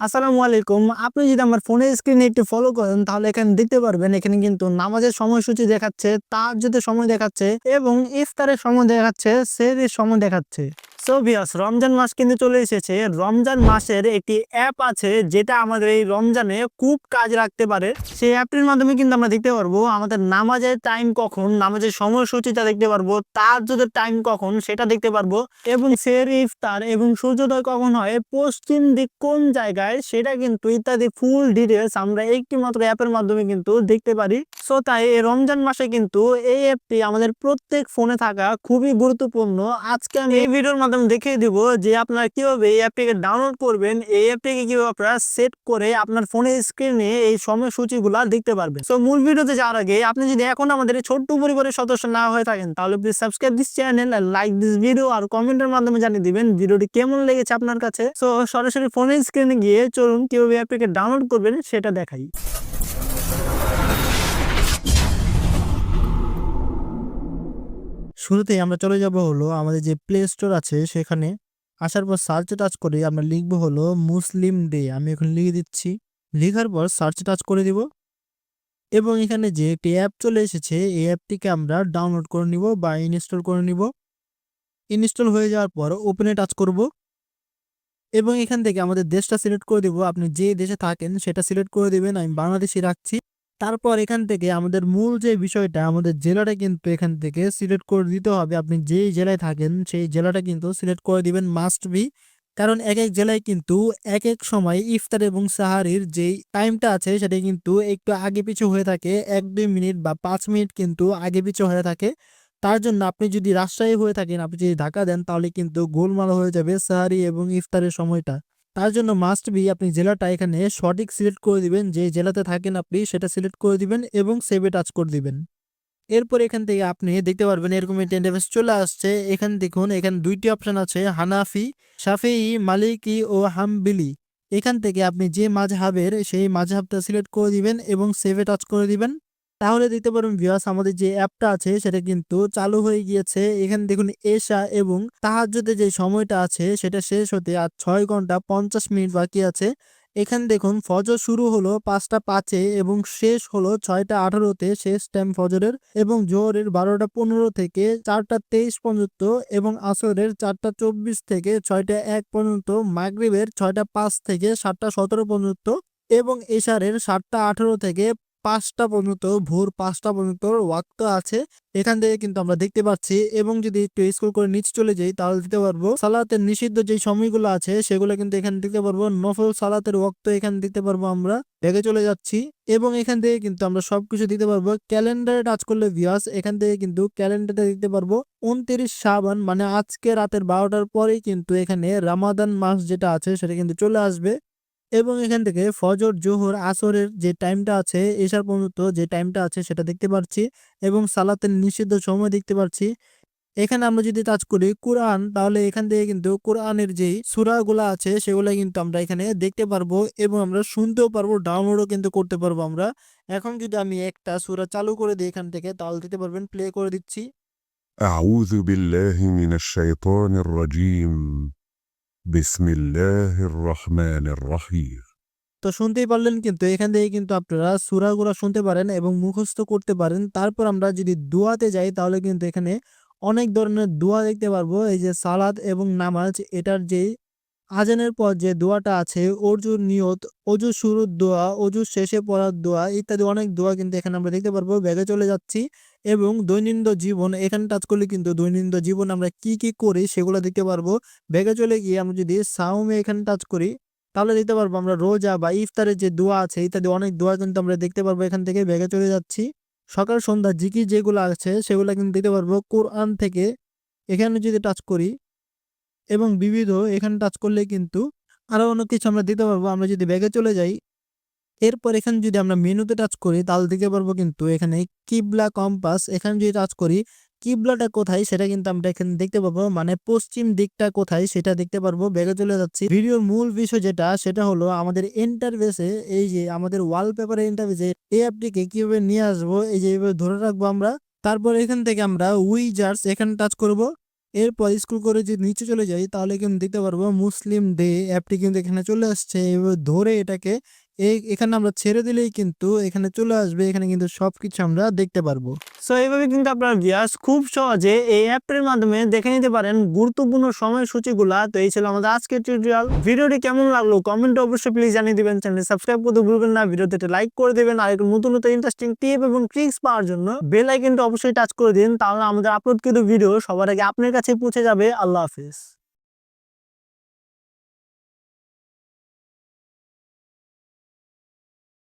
আসসালামু আলাইকুম। আপনি যদি আমার ফোনের স্ক্রিনে একটু ফলো করেন, তাহলে এখানে দেখতে পারবেন, এখানে কিন্তু নামাজের সময়সূচি দেখাচ্ছে তার যদি সময় দেখাচ্ছে এবং ইফতারের সময় দেখাচ্ছে সেদের সময় দেখাচ্ছে। সো ভিয়াস রমজান মাস কিন্তু চলে এসেছে। রমজান মাসের একটি অ্যাপ আছে, যেটা আমাদের এই রমজানে খুব কাজ রাখতে পারে। সেই অ্যাপটির মাধ্যমে কিন্তু আমরা দেখতে পারব, আমাদের নামাজের টাইম কখন, নামাজের সময়সূচিটা দেখতে পারব, তার যদি টাইম কখন, সেটা দেখতে পারব, এবং সের ইফতার এবং সূর্যোদয় কখন হয়, পশ্চিম দিক কোন জায়গায়, সেটা কিন্তু ইত্যাদি ফুল ডিটেলস আমরা একটি মাত্র অ্যাপের মাধ্যমে কিন্তু দেখতে পারি। সো তাই এই রমজান মাসে কিন্তু এই অ্যাপটি আমাদের প্রত্যেক ফোনে থাকা খুবই গুরুত্বপূর্ণ। আজকে আমি এই ভিডিওর মাধ্যমে দেখিয়ে দিব যে আপনারা কীভাবে এই অ্যাপটিকে ডাউনলোড করবেন। এই অ্যাপটিকে কীভাবে আপনারা সেট করে আপনার ফোনের স্ক্রিনে এই সময়সূচিগুলা দেখতে পারবেন। তো মূল ভিডিওতে যাওয়ার আগে আপনি যদি এখন আমাদের ছোট্ট পরিবারের সদস্য না হয়ে থাকেন, তাহলে please subscribe this channel like this video আর কমেন্টের মাধ্যমে জানিয়ে দিবেন ভিডিওটি কেমন লেগেছে আপনার কাছে। সো সরাসরি ফোনের স্ক্রিনে গিয়ে চলুন কীভাবে অ্যাপটিকে ডাউনলোড করবেন সেটা দেখাই। শুরুতেই আমরা চলে যাব হলো আমাদের যে প্লে স্টোর আছে সেখানে। আসার পর সার্চে টাচ করে আমরা লিখব হলো মুসলিম ডে আমি এখন লিখে দিচ্ছি। লেখার পর সার্চে টাচ করে দিব। এবং এখানে যে একটি অ্যাপ চলে এসেছে, এই অ্যাপটিকে আমরা ডাউনলোড করে নিব বা ইনস্টল করে নিব। ইনস্টল হয়ে যাওয়ার পর ওপেনে টাচ করব। এবং এখান থেকে আমাদের দেশটা সিলেক্ট করে দিব। আপনি যে দেশে থাকেন সেটা সিলেক্ট করে দেবেন। আমি বাংলাদেশে রাখছি। তারপর এখান থেকে আমাদের মূল যে বিষয়টা, আমাদের জেলাটা কিন্তু এখান থেকে সিলেক্ট করে দিতে হবে। আপনি যেই জেলায় থাকেন, সেই জেলাটা কিন্তু সিলেক্ট করে দিবেন মাস্ট বি কারণ এক এক জেলায় কিন্তু এক এক সময় ইফতার এবং সাহারির যেই টাইমটা আছে, সেটা কিন্তু একটু আগে পিছু হয়ে থাকে। এক, দুই মিনিট বা পাঁচ মিনিট কিন্তু আগে পিছু হয়ে থাকে। তার জন্য আপনি যদি রাজশাহী হয়ে থাকেন, আপনি যদি ঢাকা দেন, তাহলে কিন্তু গোলমাল হয়ে যাবে সাহারি এবং ইফতারের সময়টা। তার জন্য মাস্ট বি আপনি জেলাটা এখানে সঠিক সিলেক্ট করে দিবেন। যে জেলাতে থাকেন আপনি সেটা সিলেক্ট করে দিবেন এবং সেভে টাচ করে দিবেন। এরপর এখান থেকে আপনি দেখতে পারবেন এরকম একটি ইন্টারফেস চলে আসছে। এখানে দেখুন, এখানে দুইটি অপশন আছে, হানাফি শাফেই মালিকি ও হামবিলি। এখান থেকে আপনি যে মাঝহাবের সেই মাঝহাবটা সিলেক্ট করে দিবেন এবং সেভে টাচ করে দিবেন। তাহলে দেখতে পারবেন ভিউয়ার্স আমাদের যে অ্যাপটা আছে, সেটা কিন্তু চালু হয়ে গিয়েছে। এখানে দেখুন এশা এবং তাহাজ্জুদের যে সময়টা আছে, সেটা শেষ হতে আর ছয় ঘণ্টা পঞ্চাশ মিনিট বাকি আছে। এখানে দেখুন, ফজর শুরু হলো পাঁচটা পাঁচে এবং শেষ হলো ছয়টা আঠারোতে। শেষ টাইম ফজরের এবং জোহরের বারোটা পনেরো থেকে চারটা তেইশ পর্যন্ত এবং আসরের চারটা চব্বিশ থেকে ছয়টা এক পর্যন্ত। মাগরিবের ছয়টা পাঁচ থেকে সাতটা সতেরো পর্যন্ত এবং এশারের সাতটা আঠারো থেকে পাঁচটা পর্যন্ত, ভোর পাঁচটা পর্যন্ত ওয়াক্ত আছে। এখান থেকে কিন্তু আমরা দেখতে পাচ্ছি এবং যদি একটু স্কুল করে নিচে চলে যাই, তাহলে দিতে পারব সালাতের নিষিদ্ধ যে সময়গুলো আছে, সেগুলো কিন্তু এখানে দেখতে পারব। নফল সালাতের ওয়াক্ত এখানে দিতে পারব আমরা। দেখে চলে যাচ্ছি এবং এখান থেকে কিন্তু আমরা সবকিছু দিতে পারব। ক্যালেন্ডারে টাচ করলে ভিয়াস এখান থেকে কিন্তু ক্যালেন্ডারে দিতে পারব। উনত্রিশ সাবান মানে আজকে রাতের বারোটার পরেই কিন্তু এখানে রামাদান মাস যেটা আছে, সেটা কিন্তু চলে আসবে। এবং এখান থেকে ফজর জোহর আসরের যে টাইমটা আছে এশার পর্যন্ত যে টাইমটা আছে সেটা দেখতে পাচ্ছি এবং সালাতের নিষিদ্ধ সময় দেখতে পাচ্ছি এখানে আমরা যদি টাচ করি কোরআন তাহলে এখান থেকে কিন্তু কোরআনের যেই সুরাগুলো আছে সেগুলো কিন্তু আমরা এখানে দেখতে পারবো এবং আমরা শুনতেও পারবো ডাউনলোডও কিন্তু করতে পারবো আমরা এখন যদি আমি একটা সুরা চালু করে দিই এখান থেকে তাহলে দিতে পারবেন প্লে করে দিচ্ছি أعوذ بالله من الشيطان الرجيم তো শুনতেই পারলেন কিন্তু, এখান থেকে কিন্তু আপনারা সুরাগুলা শুনতে পারেন এবং মুখস্থ করতে পারেন। তারপর আমরা যদি দোয়াতে যাই, তাহলে কিন্তু এখানে অনেক ধরনের দোয়া দেখতে পারব। এই যে সালাদ এবং নামাজ, এটার যে আজানের পর যে দোয়াটা আছে, অজুর নিয়ত অজু শুরুর দোয়া অজু শেষে পড়ার দোয়া ইত্যাদি অনেক দোয়া কিন্তু এখানে আমরা দেখতে পারব। ব্যাগে চলে যাচ্ছি এবং দৈনন্দিন জীবন, এখানে টাচ করলে কিন্তু দৈনন্দিন জীবন আমরা কি কি করি সেগুলো দেখতে পারব। ব্যাগে চলে গিয়ে আমরা যদি সাউমে এখানে টাচ করি, তাহলে দেখতে পারব আমরা রোজা বা ইফতারের যে দোয়া আছে ইত্যাদি অনেক দোয়া কিন্তু আমরা দেখতে পারব এখান থেকে ব্যাগে চলে যাচ্ছি। সকাল, সন্ধ্যা, জিকির যেগুলো আছে সেগুলো কিন্তু দিতে পারব। কোরআন থেকে এখানে যদি টাচ করি এবং বিবিধ এখানে টাচ করলে কিন্তু আরও অনেক কিছু আমরা দিতে পারব। আমরা যদি ব্যাগে চলে যাই, এরপর এখানে যদি আমরা মেনুতে টাচ করি, তাহলে দিতে পারব কিন্তু এখানে কিবলা কম্পাস এখানে যদি টাচ করি, কিবলাটা কোথায় সেটা কিন্তু আমরা এখানে দেখতে পাবো মানে পশ্চিম দিকটা কোথায় সেটা দেখতে পারব। ব্যাগে চলে যাচ্ছি। ভিডিওর মূল বিষয় যেটা, সেটা হলো আমাদের ইন্টারভেসে এই যে আমাদের ওয়ালপেপারের ইন্টারভেসে এই অ্যাপটিকে কীভাবে নিয়ে আসব, এই যে ধরে রাখব আমরা। তারপর এখান থেকে আমরা উইজার্স এখানে টাচ করব। এরপর স্ক্রল করে যদি নিচে চলে যাই, তাহলে কিন্তু দেখতে পারব মুসলিম ডে অ্যাপটি কিন্তু এখানে চলে আসছে। এবার ধরে এটাকে এখানে আমরা ছেড়ে দিলেই কিন্তু এখানে চলে আসবে, এখানে কিন্তু সব কিছু আমরা দেখতে পারব। সো এইভাবে কিন্তু আপনার ভিয়াস খুব সহজে এই অ্যাপটির মাধ্যমে দেখে নিতে পারেন গুরুত্বপূর্ণ সময়সূচিগুলা। তো এই ছিল আমাদের আজকের টিউটোরিয়াল ভিডিওটি কেমন লাগল কমেন্টে অবশ্যই প্লিজ জানিয়ে দিবেন। চ্যানেল সাবস্ক্রাইব করতে ভুলবেন না। ভিডিওতে একটা লাইক করে দেবেন। আর নতুন নতুন ইন্টারেস্টিং টিপ এবং ট্রিক্স পাওয়ার জন্য বেল আইকনটা অবশ্যই টাচ করে দিন। তাহলে আমাদের আপলোড কিন্তু ভিডিও সবার আগে আপনার কাছে পৌঁছে যাবে। আল্লাহ হাফিজ।